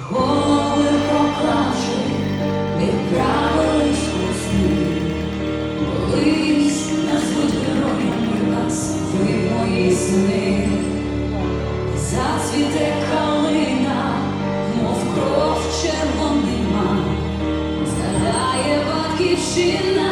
Голови поклавши, відправились у сни. Колись назвуть героями вас, ви мої сини. Зацвіте калина, мов кров червонима, згадає батьківщина.